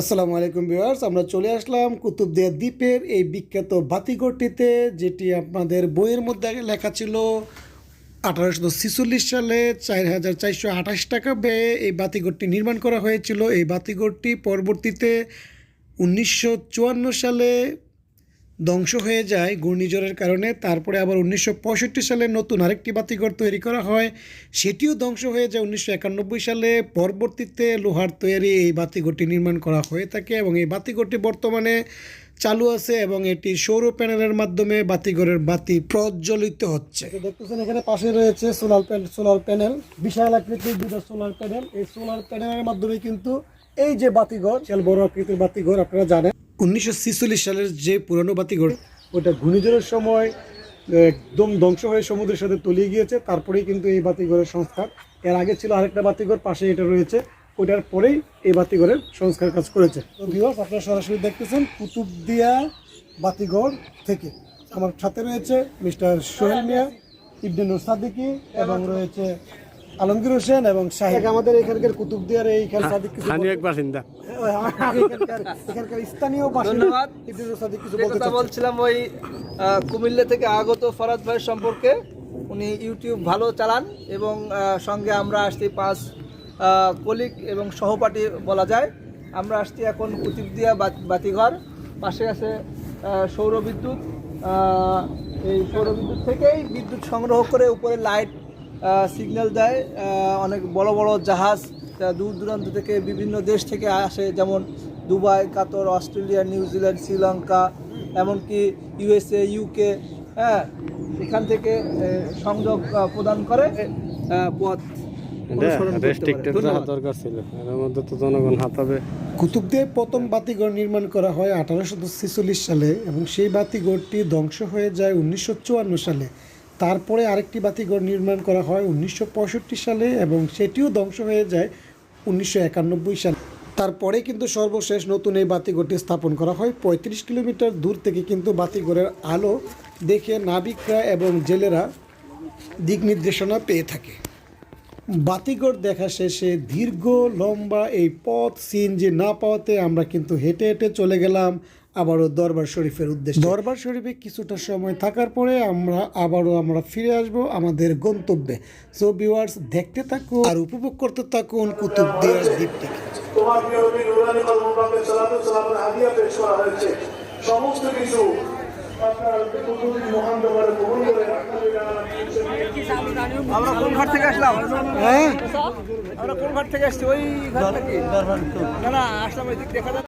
আসসালামু আলাইকুম ভিউয়ার্স, আমরা চলে আসলাম কুতুবদিয়া দ্বীপের এই বিখ্যাত বাতিঘরটিতে, যেটি আপনাদের বইয়ের মধ্যে লেখা ছিল আঠারোশো ছিচল্লিশ সালে চার হাজার চারশো আঠাশ টাকা ব্যয়ে এই বাতিঘরটি নির্মাণ করা হয়েছিল। এই বাতিঘরটি পরবর্তীতে উনিশশো চুয়ান্ন সালে ধ্বংস হয়ে যায় ঘূর্ণিঝড়ের কারণে। তারপরে আবার উনিশশো পঁয়ষট্টি সালে নতুন আরেকটি বাতিঘর তৈরি করা হয়। সেটিও ধ্বংস হয়ে যায় উনিশশো একানব্বই সালে। পরবর্তীতে লোহার তৈরি এই বাতিঘরটি নির্মাণ করা হয়ে থাকে এবং এই বাতিঘরটি বর্তমানে চালু আছে এবং এটি সৌর প্যানেলের মাধ্যমে বাতিঘরের বাতি প্রজ্বলিত হচ্ছে। দেখতেছেন, এখানে পাশে রয়েছে সোলার প্যানেল সোলার প্যানেল। বিশাল আকৃতির দুটো সোলার প্যানেল। এই সোলার প্যানেলের মাধ্যমে কিন্তু এই যে বাতিঘর, বিশাল বড় আকৃতির বাতিঘর, আপনারা জানেন। উনিশশো সালের যে পুরানো বাতিঘর ওটা ঘূর্ণিঝড়ের সময় একদম ধ্বংস হয়ে সমুদ্রের সাথে তলিয়ে গিয়েছে। তারপরেই কিন্তু এই বাতিঘরের সংস্কার। এর আগে ছিল আরেকটা বাতিঘর পাশে এটা রয়েছে। ওটার পরেই এই বাতিঘরের সংস্কার কাজ করেছে। তো আপনারা সরাসরি দেখতেছেন কুতুবদিয়া বাতিঘর থেকে। আমার সাথে রয়েছে মিস্টার সোহেল মিয়া ইবনুল সাদিকি এবং রয়েছে আলমগীর হোসেন এবং শাহেক আমাদের এখানকার কুতুবদিয়ার এইখানে সাদিক কিছু স্থানীয় এক বাসিন্দা। এখানকার এখানকার স্থানীয় বাসিন্দা সাদিক কিছু বলতে কথা বলছিলাম ওই কুমিল্লা থেকে আগত ফরাদ ভাইয়ের সম্পর্কে। উনি ইউটিউব ভালো চালান এবং সঙ্গে আমরা আসছি পাঁচ কলিগ এবং সহপাঠী বলা যায়। আমরা আসছি এখন কুতুবদিয়া বাতিঘর। পাশে আছে আহ, সৌর বিদ্যুৎ এই সৌরবিদ্যুৎ থেকেই বিদ্যুৎ সংগ্রহ করে উপরে লাইট সিগন্যাল দেয় অনেক বড় বড় জাহাজ দূর দূরান্ত থেকে বিভিন্ন দেশ থেকে আসে যেমন দুবাই কাতর অস্ট্রেলিয়া নিউজিল্যান্ড শ্রীলঙ্কা এমনকি ইউএসএ ইউকে হ্যাঁ এখান থেকে সংযোগ প্রদান করে পথ। দরকার ছিল। এর মধ্যে তো জনগণ হাতাবে কুতুবদিয়ায় প্রথম বাতিঘর নির্মাণ করা হয় আঠারোশো ছেচল্লিশ সালে এবং সেই বাতিঘরটি ধ্বংস হয়ে যায় উনিশশো চুয়ান্ন সালে। তারপরে আরেকটি বাতিঘর নির্মাণ করা হয় উনিশশো পঁয়ষট্টি সালে এবং সেটিও ধ্বংস হয়ে যায় উনিশশো একানব্বই সালে। তারপরে কিন্তু সর্বশেষ নতুন এই বাতিঘরটি স্থাপন করা হয়। পঁয়ত্রিশ কিলোমিটার দূর থেকে কিন্তু বাতিঘরের আলো দেখে নাবিকরা এবং জেলেরা দিক নির্দেশনা পেয়ে থাকে। বাতিঘর দেখা শেষে দীর্ঘ লম্বা এই পথ সিএনজি না পাওয়াতে আমরা কিন্তু হেঁটে হেঁটে চলে গেলাম আবারও দরবার শরীফের উদ্দেশ্যে। দরবার শরীফে কিছুটা সময় থাকার পরে আমরা আবারও আমরা ফিরে আসব আমাদের গন্তব্যে। সো ভিউয়ার্স দেখতে থাকুন আর উপভোগ করতে থাকুন কুতুবদিয়ার দ্বীপটিকে সমস্ত কিছু কুতুবী কবুল করে আমরা কোন ঘাট থেকে আসলাম? হ্যাঁ? আমরা কোন ঘাট থেকে আসছি? ওই ঘাট থেকে না না আসলাম ওই দিক দেখা